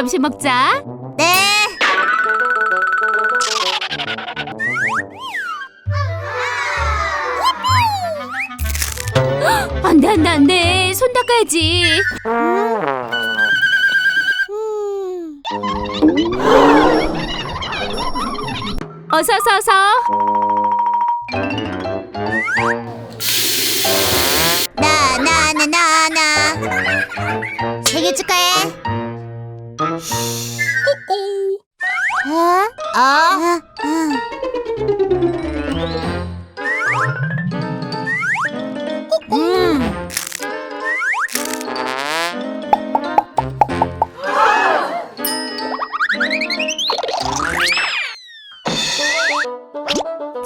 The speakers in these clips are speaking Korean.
점심 먹자. 네. 안돼 안돼 안돼. 손 닦아야지. 음. 어서 어서 어서. 나, 나, 나, 나, 나. 생일 축하해. 어? 어? 음.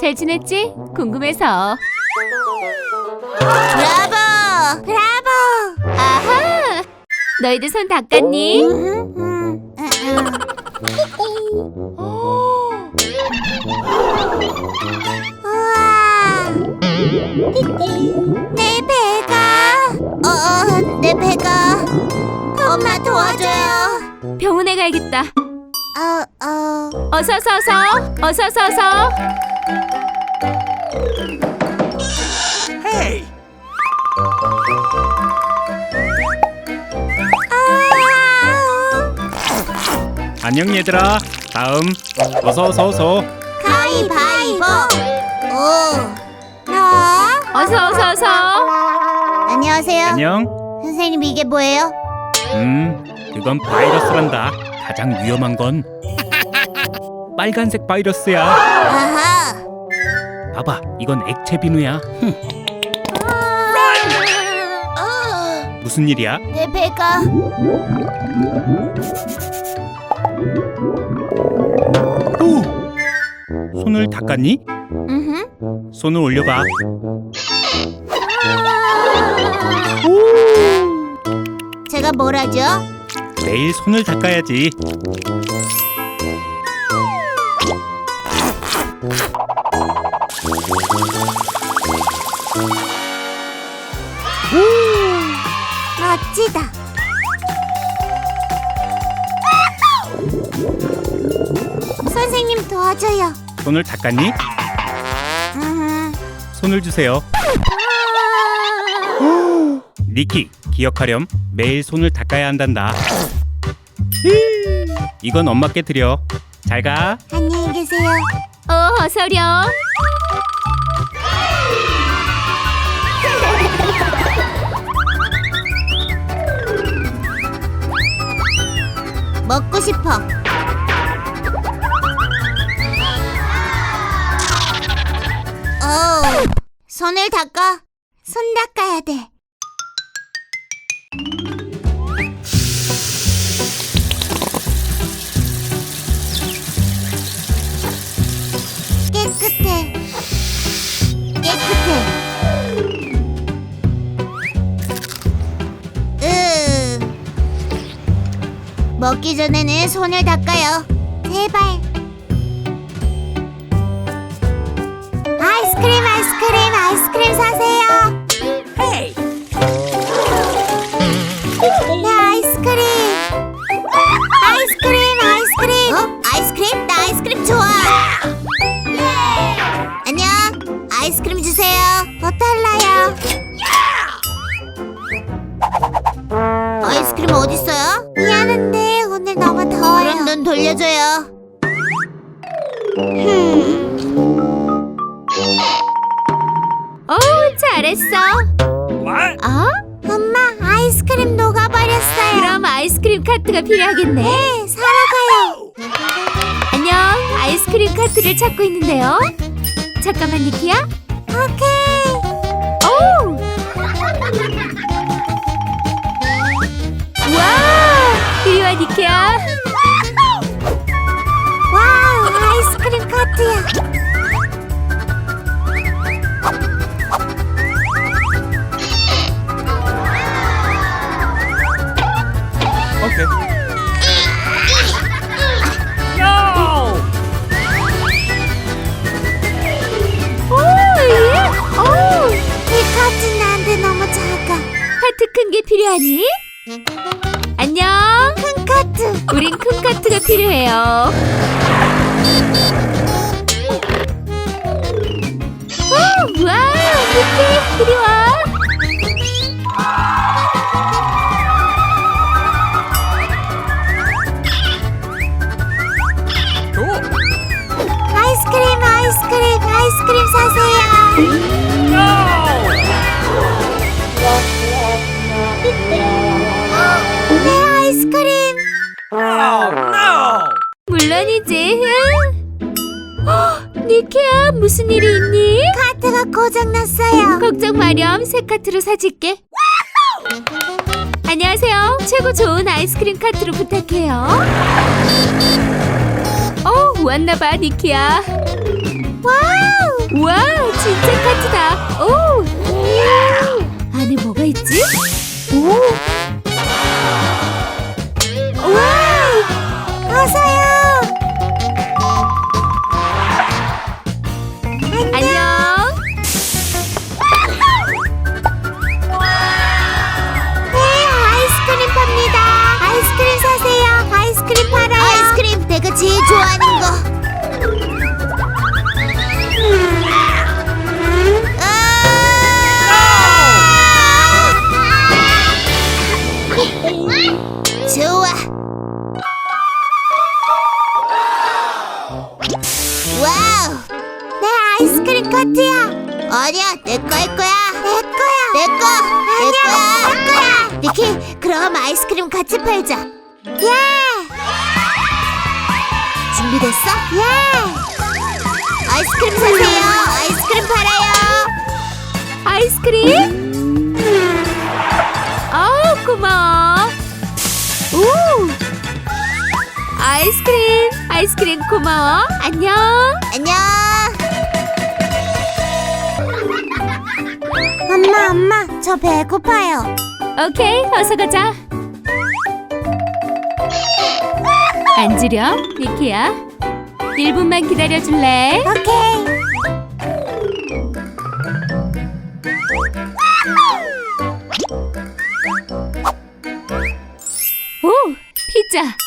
잘 지냈지? 궁금해서. 브라보! 브라보! 아하. 너희들 손 닦았니? 음, 음, 음. 우와. 내 배가. 어, 어, 내 배가. 엄마 도와줘요. 병원에 가야겠다. 어, 어. 어서 어서 어서. 어서 어서 어서. 안녕 얘들아. 다음 어서 어서 어서. 가위바위보. 오. 나. 어서 어서 어서. 안녕하세요. 안녕. 선생님 이게 뭐예요? 음, 그건 바이러스란다. 가장 위험한 건 빨간색 바이러스야. 아하. 봐봐, 이건 액체 비누야. 흠, 아, 무슨 일이야? 내 배가. 오! 손을 닦았니? 음. 손을 올려봐. 제가 뭘 하죠? 매일 손을 닦아야지. 멋지다. 도와줘요. 손을 닦았니? 음. 손을 주세요. 니키, 기억하렴. 매일 손을 닦아야 한단다. 이건 엄마께 드려. 잘 가. 안녕히 계세요. 어 어서렴. 먹고 싶어. 손을 닦아. 손 닦아야 돼. 깨끗해. 깨끗해. 으. 먹기 전에는 손을 닦아요. 제발. 아이스크림, 아이스크림, 아이스크림 사세요. 네, 아이스크림. 아이스크림, 아이스크림. 어? 아이스크림? 나 아이스크림 좋아. 안녕. 아이스크림 주세요. 뭐 달라요? 아이스크림 어딨어 필요하겠네. 네, 사러 가요. 안녕. 아이스크림 카트를 찾고 있는데요. 잠깐만 니키야. 오케이. 오! 와! 이리 와 니키야. 와우 아이스크림 카트야. 필요하니? 안녕. 큰 카트. 우린 큰 카트가 필요해요. 오, 와, 니키, 이리 와. 있니? 카트가 고장났어요. 걱정 마렴, 새 카트로 사줄게. 안녕하세요. 최고 좋은 아이스크림 카트로 부탁해요. 어, 왔나봐, 니키야. 와우. 와우, 진짜 카트다. 오, 안에 뭐가 있지? 오, 와 아니야, 내 거일 거야. 내 거야. 내 거. 내 거야. 내 거야. 니키, 그럼 아이스크림 같이 팔자. 예. 준비됐어? 예. 아이스크림 사세요. 아이스크림 팔아요. 아이스크림? 어, 고마워. 오! 아이스크림, 아이스크림 고마워. 안녕. 안녕. 엄마, 엄마, 저 배고파요. 오케이, 어서 가자. 앉으렴, 니키야. 1분만 기다려줄래? 오케이. 오, 피자.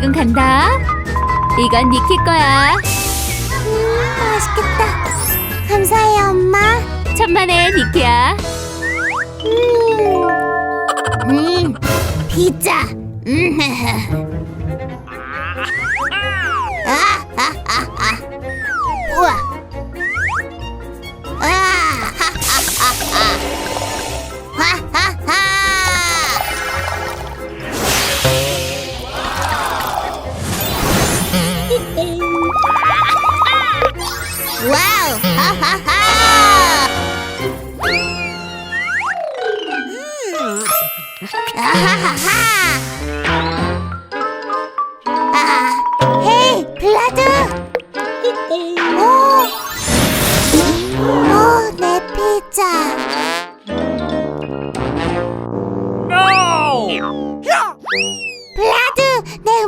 지금 간다. 이건 니키 거야. 음, 맛있겠다. 감사해요, 엄마. 천만에 니키야. 음, 음, 피자. 음,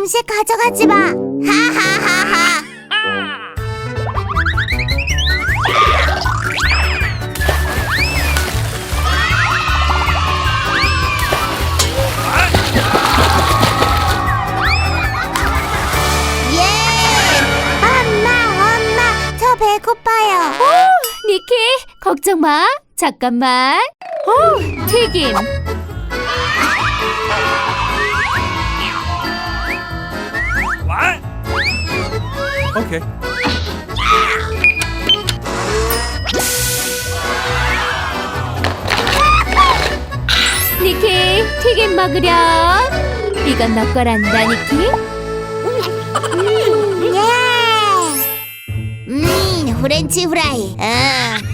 음식 가져가지 마! 하하하하! 예! 엄마, 엄마, 저 배고파요. 오, 니키 걱정 마. 잠깐만. 오, 튀김. 오케이. 니키 튀김 먹으렴. 이건 너 거란다, 니키. 예! 음, 프렌치 프라이. 어.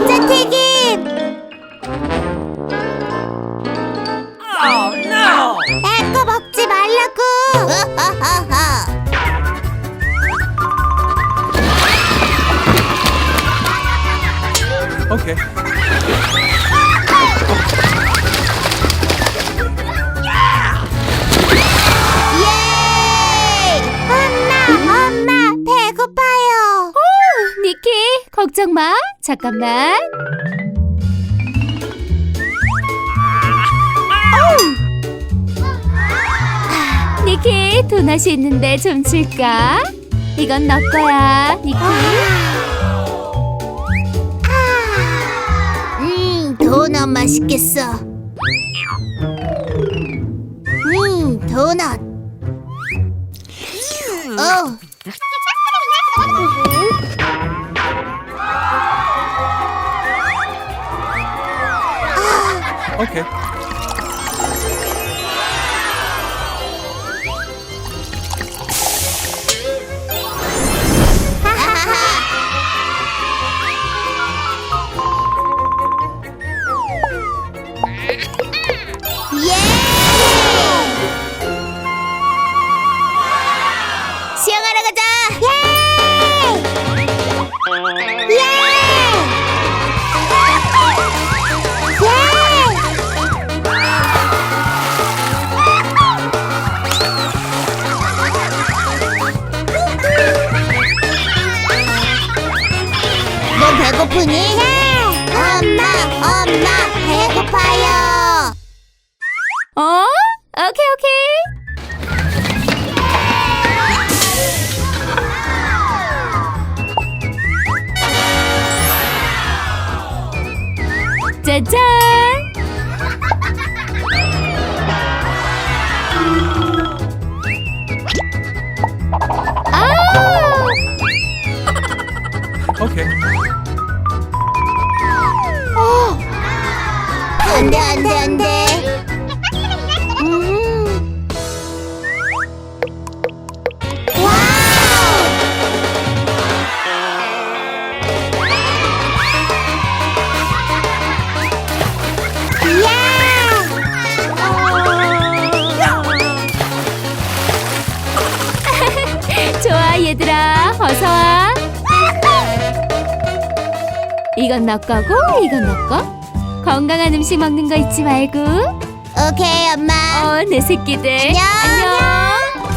বাচ্চা থেকে 엄마, 잠깐만. 니키, 도넛이 있는데 좀 줄까? 이건 너 거야, 니키. 음, 도넛 맛있겠어. 음, 도넛. 어. 오 배고프니? 엄마, 엄마, 배고파요. 이건 너 거고, 이건 너 거. 건강한 음식 먹는 거 잊지 말고. 오케이 엄마. 어, 내 새끼들. 안녕. 안녕.